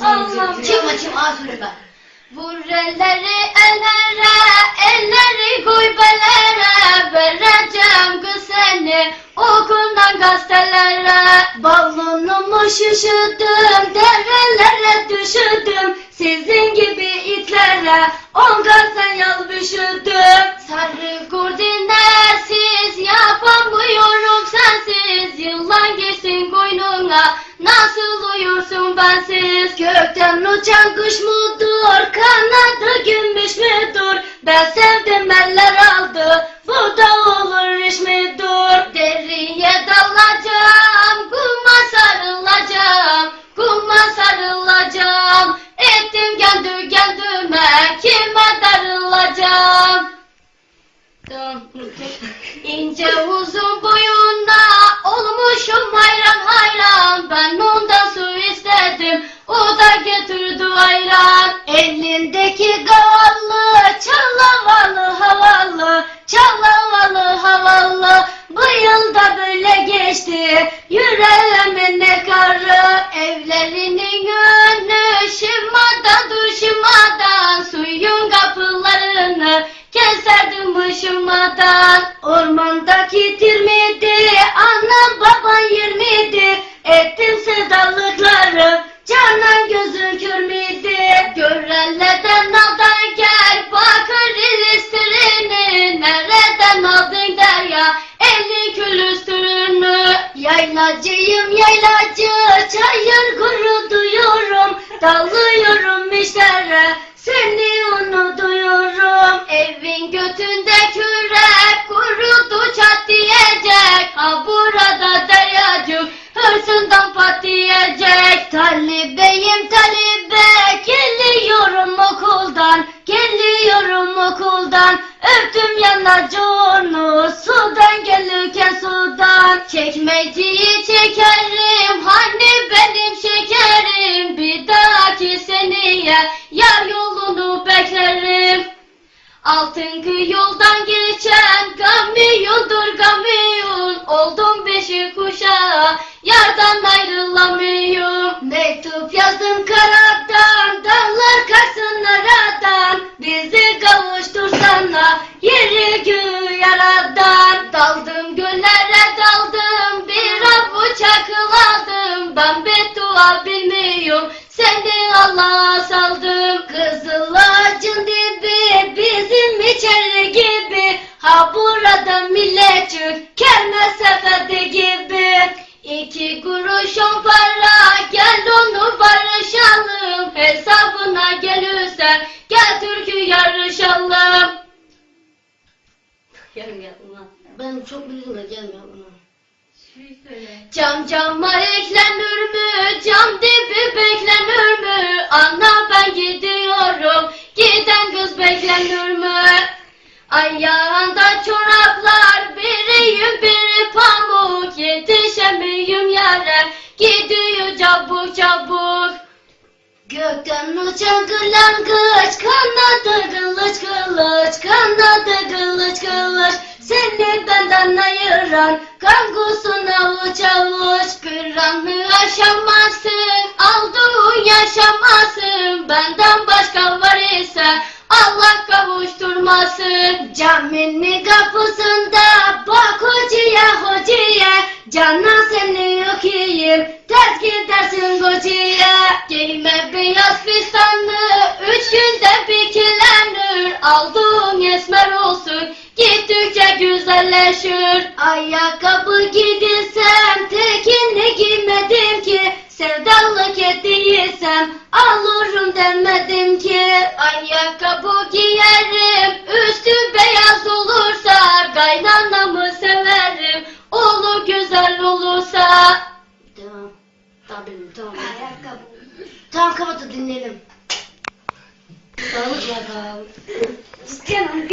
Allah'ım. Çıkma çıkma az sonra bak. Vur elleri ellere, elleri koy belere, vereceğim kız seni okuldan gazetelere. Balonumu şişirdim, derelere düşürdüm, sizin gibi itlere on gazete yazmışırdım. Sarı kurdinler uçan kuş mudur, kanadı gümüş müdür? Ben sevdim eller aldı, bu da olur iş midir? Deriye dalacağım, kuma sarılacağım, kuma sarılacağım. Ettim kendi kendime, kime darılacağım? İnce uzun Işımadan Ormandaki tirmidi Anam baban yirmidi Ettim sevdalıkları Canan gözün kürmidi Görenlerden aldın gel Bakır iliştirini Nereden aldın der ya Elin külüstürünü Yaylacıyım yaylacı Çayır gurur duyuyorum. Dalıyorum işlere Seni unutuyorum patlayacak Talibeyim talibe Geliyorum okuldan Geliyorum okuldan. Öptüm yanacağını Sudan gelirken sudan. Çekmeceyi çekerim Hani benim şekerim? Bir dahaki seneye Yar yolunu beklerim. Altın yoldan geçen kamyondur kamyon Oldum beşi kuşağı yardan Bilmiyorum. Seni Allah'a saldım. Kızıl ağacın dibi bizim içeri gibi. Ha burada milletçik kelme sepeti gibi. İki kuruş on para gel onu barışalım. Hesabına gelirsen gel türkü yarışalım. Yarım yapma. Ben çok bildim de gelmiyor buna. Cam cama eklenir mü? Cam dibi beklenir mü? Anla ben gidiyorum. Giden kız beklenir mü? Ayağında çoraplar, biri yün biri pamuk. Yetişemiyorum yere, gidiyor çabuk çabuk. Gökten uçan kırlangıç, kanadı kılıç kılıç, kanadı kılıç kılıç. Kangusun avuç avuç. Kıranı aşamazsın, aldığın yaşamazsın. Benden başka var ise Allah kavuşturmasın. Caminin kapısında bak hocaya hocaya. Canan seni okuyayım, ters gidersin kocaya. Giyme beyaz fistanlı, üç günde bikilenir. Aldığın esmer olsun, gittikçe güzelleşir. Ayakkabı giydirsem, tekini giymedim ki. Sevdalık ettiysem, alırım demedim ki. Ayakkabı giyerim, üstü beyaz olursa. Kaynanamı severim, oğlu güzel olursa. Tamam. Bildim tamam. Ayakkabı. Tamam kapat da dinleyelim. Sağlık bakalım. Canım